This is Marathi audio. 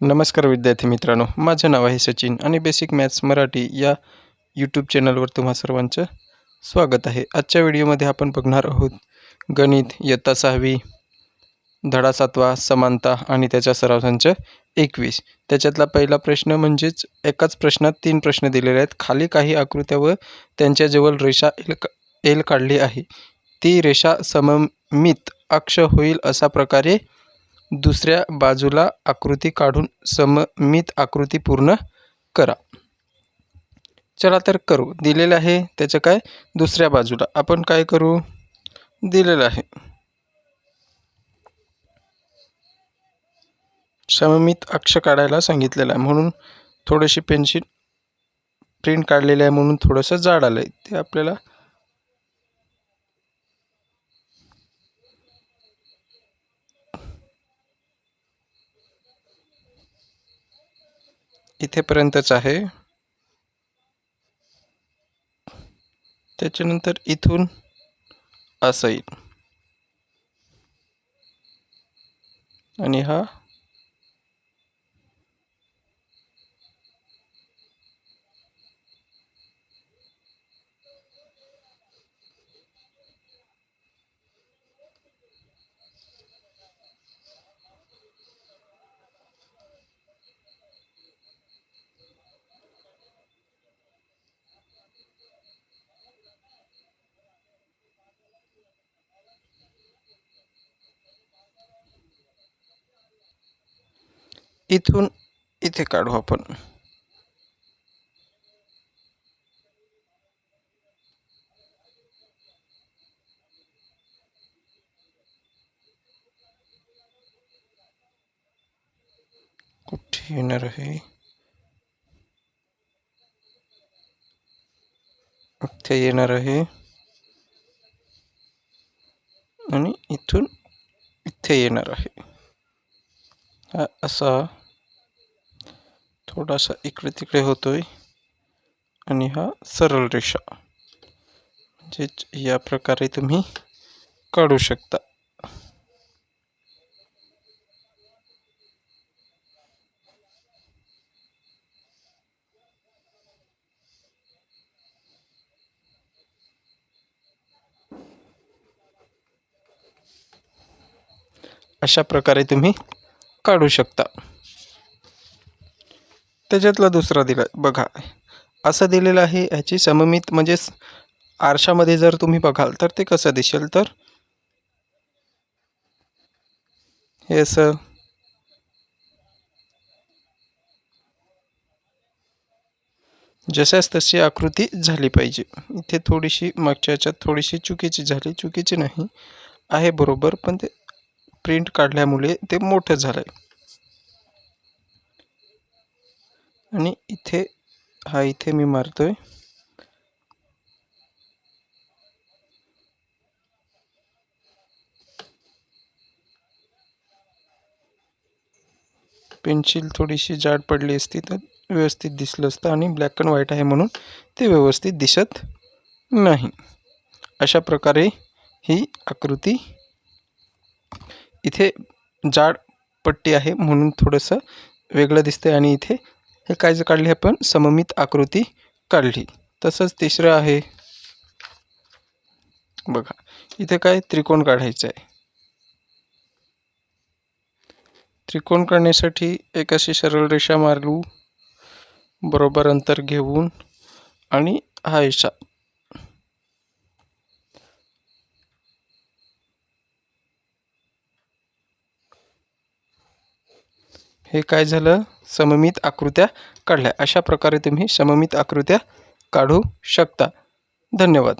नमस्कार विद्यार्थी मित्रांनो माझं नाव आहे सचिन आणि बेसिक मॅथ्स मराठी या यूट्यूब चॅनलवर तुम्हा सर्वांचं स्वागत आहे. आजच्या व्हिडिओमध्ये आपण बघणार आहोत गणित इयत्ता सहावी धडा सातवा समानता आणि त्याच्या सराव संच एकवीस. त्याच्यातला पहिला प्रश्न म्हणजेच एकाच प्रश्नात तीन प्रश्न दिलेले आहेत. खाली काही आकृत्या व त्यांच्याजवळ रेषा एल एल काढली आहे. ती रेषा सममित अक्ष होईल अशा प्रकारे दुसऱ्या बाजूला आकृती काढून सममित आकृती पूर्ण करा. चला तर करू. दिलेलं आहे त्याचं काय? दुसऱ्या बाजूला. आपण काय करू? दिलेलं आहे. सममित अक्ष काढायला सांगितलेलं आहे. म्हणून थोडीशी पेन्सिल प्रिंट काढलेली आहे. म्हणून थोडंसं जाड आलं आहे ते आपल्याला इथेपर्यंतच आहे. त्याच्यानंतर इथून असं येईल. आणि हा इथून इथे काढू आपण. कुठे येणार आहे इथे येणार आहे आणि इथून इथे येणार आहे. असा थोडासा इकडे तिकडे होतोय. आणि हा सरळ रेषा. म्हणजेच या प्रकारे तुम्ही काढू शकता. अशा प्रकारे तुम्ही काढू शकता. त्याच्यातला दुसरा दिला बघा. असं दिलेलं आहे ह्याची सममित म्हणजेच आरशामध्ये जर तुम्ही बघाल तर ते कसं दिसेल तर? हे असं. जशास तशी आकृती झाली पाहिजे. इथे थोडीशी मागच्या याच्यात थोडीशी चुकीची झाली चुकीची नाही. आहे बरोबर पण ते प्रिंट काढल्यामुळे ते मोठं झालं आहे आणि इथे हा इथे मी मारतोय. पेन्सिल थोडीशी जाड पडली असती तर व्यवस्थित दिसलं असतं आणि ब्लॅक अँड व्हाईट आहे म्हणून ते व्यवस्थित दिसत नाही. अशा प्रकारे ही आकृती इथे जाड पट्टी आहे म्हणून थोडंसं वेगळं दिसतंय आणि इथे हे काय जर काढली आपण सममित आकृती काढली. तसंच तिसरं आहे बघा इथे काय त्रिकोण काढायचं आहे. त्रिकोण काढण्यासाठी एक अशी सरळ रेषा मारलू बरोबर अंतर घेऊन आणि हा हिशा हे काय झालं? सममित आकृत्या काढल्या. अशा प्रकारे तुम्ही सममित आकृत्या काढू शकता. धन्यवाद.